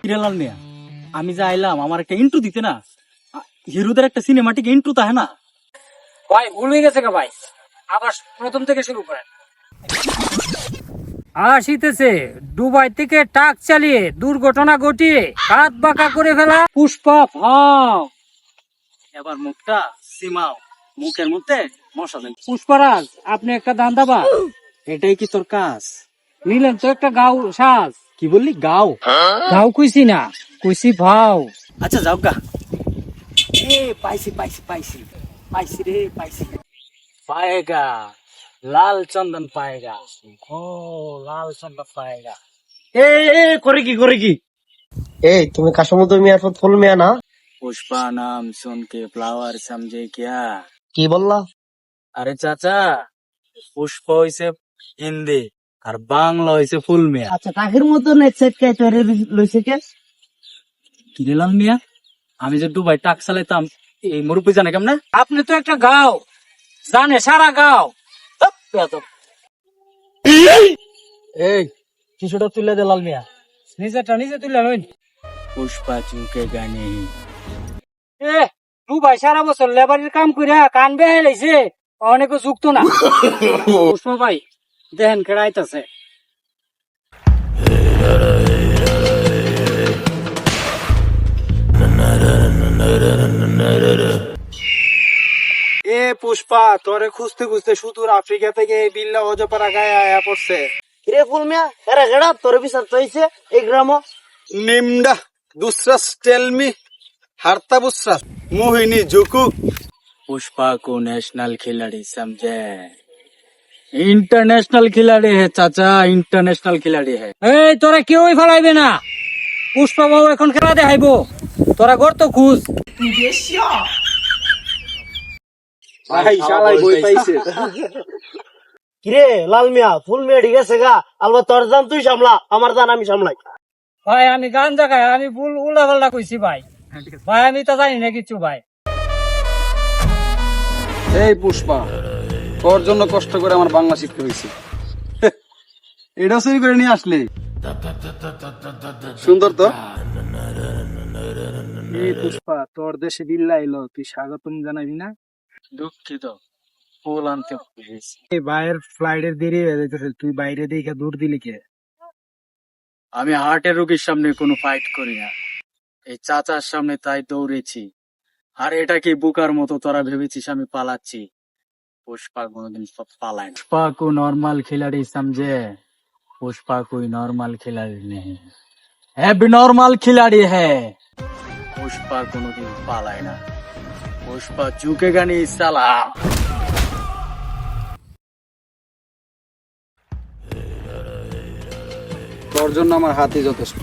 কিরেলাল মিয়া আমি যে আইলাম আমার একটা ইন্টু দিতে না। হিরোদের একটা সিনেমাটিক ইন্টু তাহে না? ভাই ভুল হয়ে গেছে গা ভাই। আবার প্রথম থেকে শুরু করেন। আসিতেছে দুবাই থেকে টাক চালিয়ে দুর্ঘটনা ঘটিয়ে হাত বাঁকা করে ফেলা। পুষ্পা ভাও। এবার মুখটা সীমাও। মুখের মধ্যে মশা দেন। পুষ্পারাজ আপনি একটা দান্দাবাজ। এটাই কি তোর কাজ? নিলেন তো একটা গাও সাজ। কি বললি? গাও। গাও কইছি না কইছি ভাও। আচ্ছা যাও গা। এ পাইছি পাইছি পাইছি। পাইছি রে পাইছি। পায়েগা লাল চন্দন পায়েগা। ও লাল চন্দন পায়েগা। এ এ করে কি করে কি? এ তুমি কাসমতো মিয়া তো ফুল মিয়া না? পুষ্পা নাম শুনকে ফ্লাওয়ার সমঝে কিয়া। কি বললা? আরে চাচা পুষ্প হইছে হিন্দি। আর বাংলা হইছে ফুল মিয়া। আচ্ছা কাকের মতো নেট সেট কে তৈরি লইছে কে? কিরেলাল মিয়া? আমি যে দুবাই টাক চালাইতাম এই মুরব্বী জানে কেমনে? আপনি তো একটা গাও জানে সারা গাও। এই কিছুটা তুলে দে লাল মিয়া। নিজেটা নিজে তুলে লইন। পুষ্পা চুকে গানে। এ দুবাই সারা বছর লেবারের কাম করে কান বেহে লাইছে অনেকে যুক্ত না। পুষ্পা ভাই দেখেন কেড়াইতেছে। এ পুষ্পা তোরে খুঁজতে খুঁজতে সুদূর আফ্রিকা থেকে এই বিল্লা অজপাড়া গায়ে আয়া পড়ছে। রে ফুল মিয়া হেরা হেরা তোরে বিচার চাইছে এই গ্রাম নিমডা দুসরাস টেলমি হারতা বুসরাস মোহিনী জুকু। পুষ্পা কো ন্যাশনাল খেলাড়ি সামজে ইন্টারন্যাশনাল খিলাড়ি হে চাচা ইন্টারন্যাশনাল খিলাড়ি হে। এই তোরা কেউই ফলাইবে না। পুষ্পা এখন খেলা দেখাইব। তোরা গর তো খুশ কিরে লাল মিয়া ফুল মিয়া ঠিক আছে গা? আলবা তোর জান তুই সামলা আমার জান আমি সামলাই। ভাই আমি গান জাগাই আমি ফুল উল্লা পাল্টা কইছি ভাই। ভাই আমি তো জানি না কিছু ভাই। এই পুষ্পা তোর জন্য কষ্ট করে আমার বাংলা শিখতে হয়েছে এটা চুরি করে নিয়ে আসলে। সুন্দর তো? পুষ্পা তোর দেশে বিল্লা এলো তুই স্বাগতম জানাবি না? দুঃখিত ফুল আনতে ফ্লাইটের দেরি হয়ে যাইতেছে তুই বাইরে দেখে দূর দিলি কে? আমি হার্টের রোগীর সামনে কোনো ফাইট করি না। এই চাচার সামনে তাই দৌড়েছি। আর এটা কি বুকার মতো তোরা ভেবেছিস আমি পালাচ্ছি? পুষ্পা কোনোদিন প- পালায় না पुष्पा को नॉर्मल खिलाड़ी समझे पुष्पा कोई नॉर्मल खिलाड़ी नहीं है नॉर्मल खिलाड़ी है पुष्पा কোনোদিন পালায় না পুষ্পা ঝুঁকেগা नहीं साला তোর জন্য আমার হাতই যথেষ্ট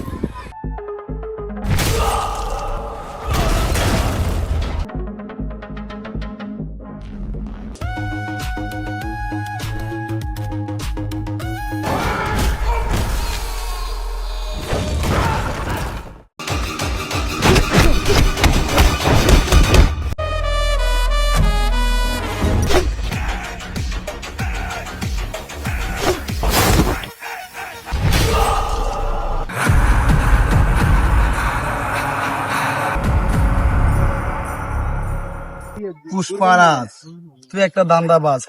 পুষ্পারাজ তুই একটা দান্দাবাজ।